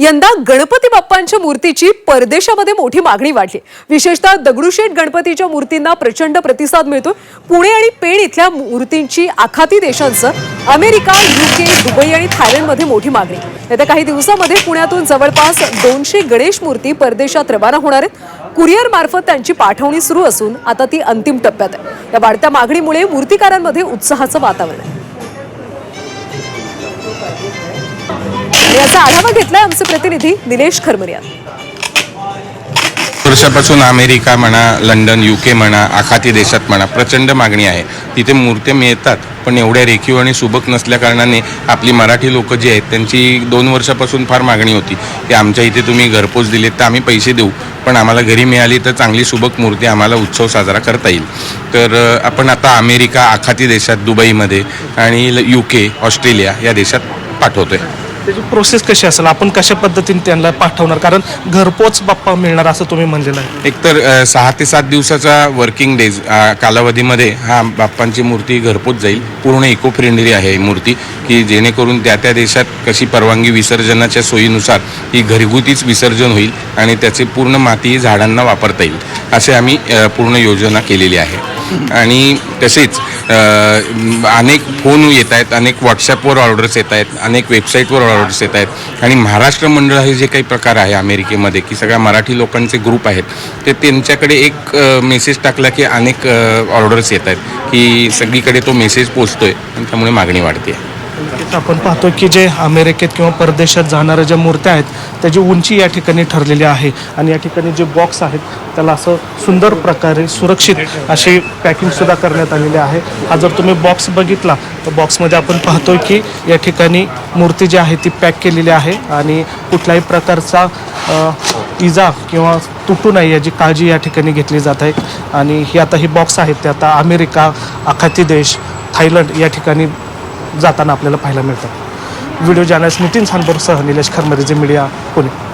यंदा गणपती बाप्पांच्या मूर्तीची परदेशामध्ये मोठी मागणी वाढली. विशेषतः दगडूशेठ गणपतीच्या मूर्तींना प्रचंड प्रतिसाद मिळतो पुणे आणि पेण इथल्या मूर्तींची आखाती देशांचं अमेरिका युके दुबई आणि थायलंडमध्ये मोठी मागणी. येत्या काही दिवसामध्ये पुण्यातून जवळपास दोनशे गणेश मूर्ती परदेशात रवाना होणार आहेत. कुरिअर मार्फत त्यांची पाठवणी सुरू असून आता ती अंतिम टप्प्यात आहे. या वाढत्या मागणीमुळे मूर्तिकारांमध्ये उत्साहाचं वातावरण आहे. याचा आढावा घेतलाय आमचे प्रतिनिधी निलेश खरमरिया. वर्षापासून अमेरिका म्हणा लंडन यू के म्हणा आखाती देशात म्हणा प्रचंड मागणी आहे. तिथे मूर्त्या मिळतात पण एवढ्या रेखीव आणि सुबक नसल्या कारणाने आपली मराठी लोक जी आहेत त्यांची दोन वर्षापासून फार मागणी होती. की आमच्या इथे तुम्ही घरपोच दिलेत तर आम्ही पैसे देऊ पण आम्हाला घरी मिळाली तर चांगली सुबक मूर्ती आम्हाला उत्सव साजरा करता येईल. तर आपण आता अमेरिका आखाती देशात दुबईमध्ये आणि यू के ऑस्ट्रेलिया या देशात पाठवतोय. त्याची प्रोसेस कशी असेल आपण कशा पद्धतीने त्यांना पाठवणार? कारण घरपोच बाप्पा मिळणार असं तुम्ही म्हणलेलं आहे. एकतर अ, सहा ते सात दिवसाचा वर्किंग डेज अ, कालावधीमध्ये हा बाप्पांची मूर्ती घरपोच जाईल. पूर्ण इको फ्रेंडली आहे ही मूर्ती की जेणेकरून त्या त्या देशात कशी परवानगी विसर्जनाच्या सोयीनुसार ही घरगुतीच विसर्जन होईल आणि त्याचे पूर्ण माती झाडांना वापरता येईल असे आम्ही अ, पूर्ण योजना केलेली आहे. आणि तसेच अनेक फोन येत आहेत अनेक व्हॉट्सॲपवर ऑर्डर्स येत आहेत अनेक वेबसाईटवर ऑर्डर्स येत आहेत. आणि महाराष्ट्र मंडळ हे जे काही प्रकार आहे अमेरिकेमध्ये की सगळ्या मराठी लोकांचे ग्रुप आहेत ते त्यांच्याकडे एक मेसेज टाकला की अनेक ऑर्डर्स येत आहेत की सगळीकडे तो मेसेज पोचतोय आणि त्यामुळे मागणी वाढते. नक्कीच आपण पाहतो की जे अमेरिकेत किंवा परदेशात जाणाऱ्या ज्या मूर्त्या आहेत त्याची उंची या ठिकाणी ठरलेली आहे आणि या ठिकाणी जे बॉक्स आहेत त्याला असं सुंदर प्रकारे सुरक्षित अशी पॅकिंगसुद्धा करण्यात आलेली आहे. हा जर तुम्ही बॉक्स बघितला तर बॉक्समध्ये आपण पाहतोय की या ठिकाणी मूर्ती जी आहे ती पॅक केलेली आहे आणि कुठल्याही प्रकारचा इजा किंवा तुटू नये याची काळजी या ठिकाणी घेतली जात आहे. आणि ही आता ही बॉक्स आहेत ते आता अमेरिका आखाती देश थायलंड या ठिकाणी जाताना आपल्याला पाहायला मिळतात. व्हिडिओ जर्नलिस्ट नितीन सानपूरसह निलेश खरमरेजे मीडिया पुणे.